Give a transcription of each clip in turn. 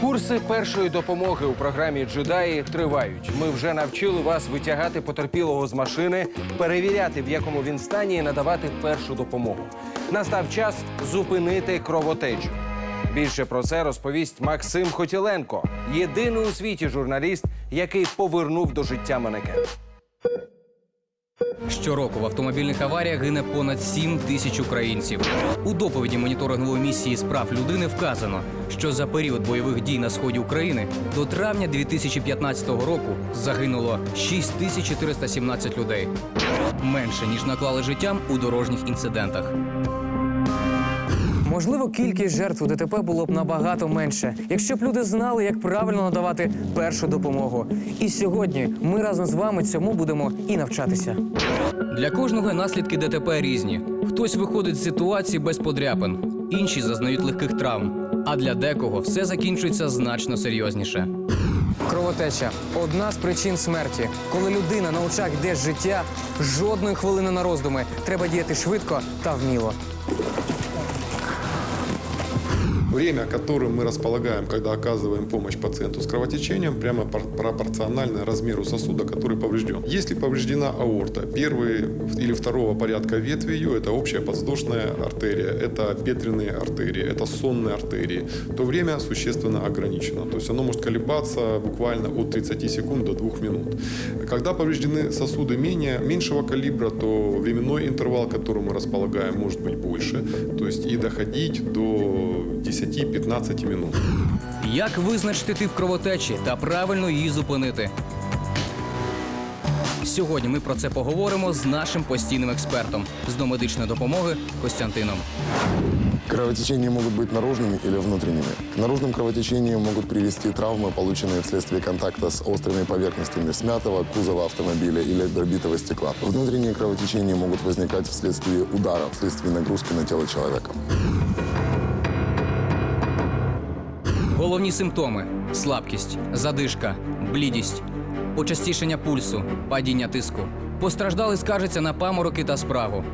Курси першої допомоги у програмі Джедаї тривають. Ми вже навчили вас витягати потерпілого з машини, перевіряти, в якому він стані, і надавати першу допомогу. Настав час зупинити кровотечу. Більше про це розповість Максим Хотіленко, єдиний у світі журналіст, який повернув до життя манекен. Щороку в автомобільних аваріях гине понад 7 тисяч українців. У доповіді моніторингової місії з прав людини вказано, що за період бойових дій на сході України до травня 2015 року загинуло 6417 людей. Менше ніж наклали життям у дорожніх інцидентах. Можливо, кількість жертв у ДТП було б набагато менше, якщо б люди знали, як правильно надавати першу допомогу. І сьогодні ми разом з вами цьому будемо і навчатися. Для кожного наслідки ДТП різні. Хтось виходить з ситуації без подряпин, інші зазнають легких травм. А для декого все закінчується значно серйозніше. Кровотеча одна з причин смерті. Коли людина на очах йде з життя, жодної хвилини на роздуми. Треба діяти швидко та вміло. Время, которым мы располагаем, когда оказываем помощь пациенту с кровотечением, прямо пор- пропорционально размеру сосуда, который поврежден. Если повреждена аорта, первый или второго порядка ветви ее, это общая подвздошная артерия, это бедренные артерии, это сонные артерии, то время существенно ограничено. То есть оно может колебаться буквально от 30 секунд до 2 минут. Когда повреждены сосуды менее, меньшего калибра, то временной интервал, которым мы располагаем, может быть больше. То есть и доходить до 10-15 минут. Як визначити тип кровотечі та правильно її зупинити? Сьогодні ми про це поговоримо з нашим постійним експертом з домедичної допомоги Костянтином. Кровотечения могут быть наружными или внутренними. К наружным кровотечениям могут привести травмы, полученные вследствие контакта с острыми поверхностями смятого кузова автомобиля или дробитого стекла. Внутренние кровотечения могут возникать вследствие удара, вследствие нагрузки на тело человека. Головні симптоми: слабкість, задишка, блідість, почастішення пульсу, падіння тиску. Постраждали скаржиться на памороки та спрагу.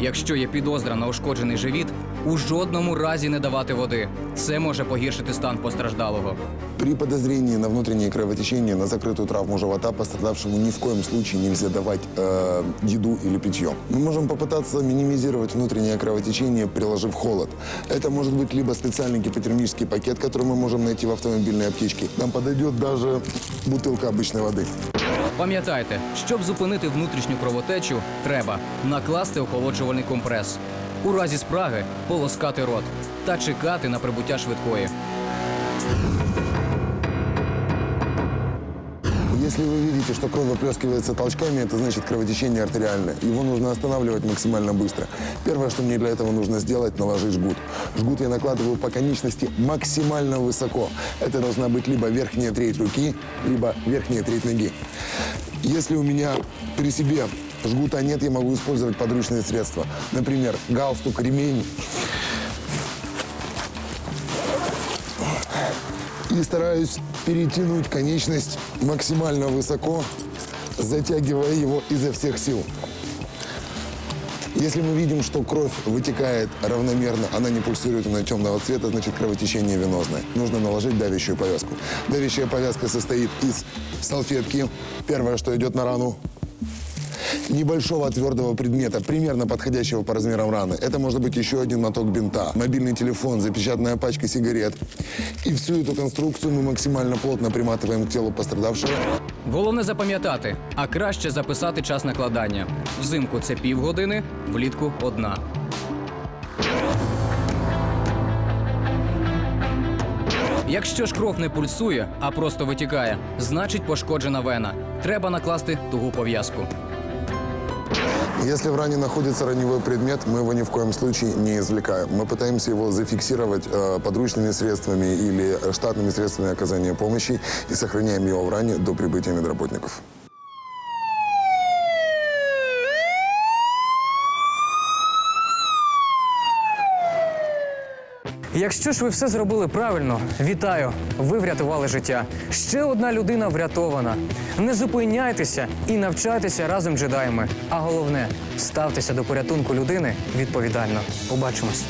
Якщо є підозра на ушкоджений живіт, у жодному разі не давати води. Це може погіршити стан постраждалого. При подозрении на внутреннее кровотечение, на закрытую травму живота, пострадавшему ни в коем случае нельзя давать э, еду или питье. Мы можем попытаться минимизировать внутреннее кровотечение, приложив холод. Это может быть либо специальный гипотермический пакет, который мы можем найти в автомобильной аптечке. Нам подойдет даже бутылка обычной воды. Пам'ятайте, щоб зупинити внутрішню кровотечу, треба накласти охолоджувальний компрес. У разі спраги полоскати рот та чекати на прибуття швидкої. Если вы видите, что кровь выплескивается толчками, это значит кровотечение артериальное. Его нужно останавливать максимально быстро. Первое, что мне для этого нужно сделать, наложить жгут. Жгут я накладываю по конечности максимально высоко. Это должна быть либо верхняя треть руки, либо верхняя треть ноги. Если у меня при себе жгута нет, я могу использовать подручные средства. Например, галстук, ремень. И стараюсь перетянуть конечность максимально высоко, затягивая его изо всех сил. Если мы видим, что кровь вытекает равномерно, она не пульсирует, она темного цвета, значит кровотечение венозное. Нужно наложить давящую повязку. Давящая повязка состоит из салфетки, первое, что идет на рану, небольшого твердого предмета, примерно подходящего по размерам раны. Это может быть еще один моток бинта, мобильный телефон, запечатанная пачка сигарет. И всю эту конструкцию мы максимально плотно приматываем к телу пострадавшего. Головне запам'ятати, а краще записати час накладання. Взимку це півгодини, влітку одна. Якщо ж кров не пульсує, а просто витікає, значить пошкоджена вена. Треба накласти тугу пов'язку. Если в ране находится раневой предмет, мы его ни в коем случае не извлекаем. Мы пытаемся его зафиксировать э, подручными средствами или штатными средствами оказания помощи и сохраняем его в ране до прибытия медработников. Якщо ж ви все зробили правильно, вітаю! Ви врятували життя. Ще одна людина врятована. Не зупиняйтеся і навчайтеся разом джедаями. А головне, ставтеся до порятунку людини відповідально. Побачимось.